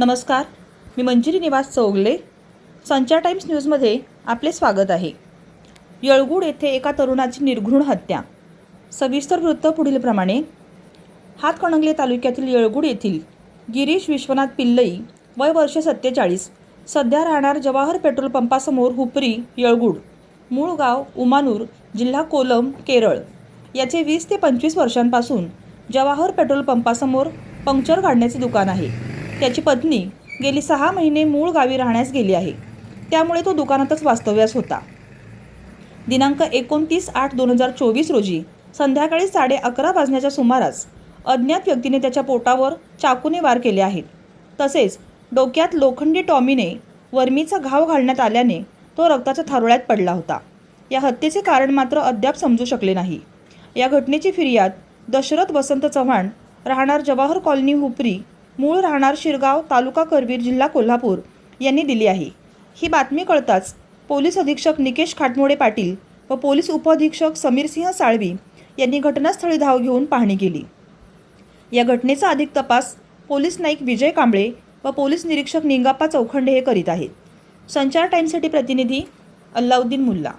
नमस्कार. मी मंजिरी निवास चौगले. संचार टाइम्स न्यूजमध्ये आपले स्वागत आहे. येळगुड येथे एका तरुणाची निर्घृण हत्या. सविस्तर वृत्त पुढीलप्रमाणे हातकणंगले तालुक्यातील येळगुड येथील गिरीश विश्वनाथ पिल्लई वय वर्ष सत्तेचाळीस. सध्या राहणार जवाहर पेट्रोल पंपासमोर हुपरी येळगुड. मूळ गाव उमानूर जिल्हा कोलम केरळ. याचे वीस ते पंचवीस वर्षांपासून जवाहर पेट्रोल पंपासमोर पंक्चर काढण्याचे दुकान आहे. त्याची पत्नी गेली सहा महिने मूळ गावी राहण्यास गेली आहे. त्यामुळे तो दुकानातच वास्तव्यास होता. दिनांक एकोणतीस आठ दोन हजार चोवीस रोजी संध्याकाळी साडे अकरा वाजण्याच्या सुमारास अज्ञात व्यक्तीने त्याच्या पोटावर चाकूने वार केले आहेत. तसेच डोक्यात लोखंडी टॉमीने वर्मीचा घाव घालण्यात आल्याने तो रक्ताच्या थारोळ्यात पडला होता. या हत्येचे कारण मात्र अद्याप समजू शकले नाही. या घटनेची फिर्याद दशरथ वसंत चव्हाण राहणार जवाहर कॉलनी हुपरी मूळ राहणार शिरगाव तालुका करवीर जिल्हा कोल्हापूर यांनी दिली आहे. ही बातमी कळताच पोलीस अधीक्षक निकेश खाटमोडे पाटील व पोलीस उपअधीक्षक समीरसिंह साळवी यांनी घटनास्थळी धाव घेऊन पाहणी केली. या घटनेचा अधिक तपास पोलीस नाईक विजय कांबळे व पोलीस निरीक्षक निंगाप्पा चौखंडे हे करीत आहेत. संचार टाईमसाठी प्रतिनिधी अल्लाउद्दीन मुल्ला.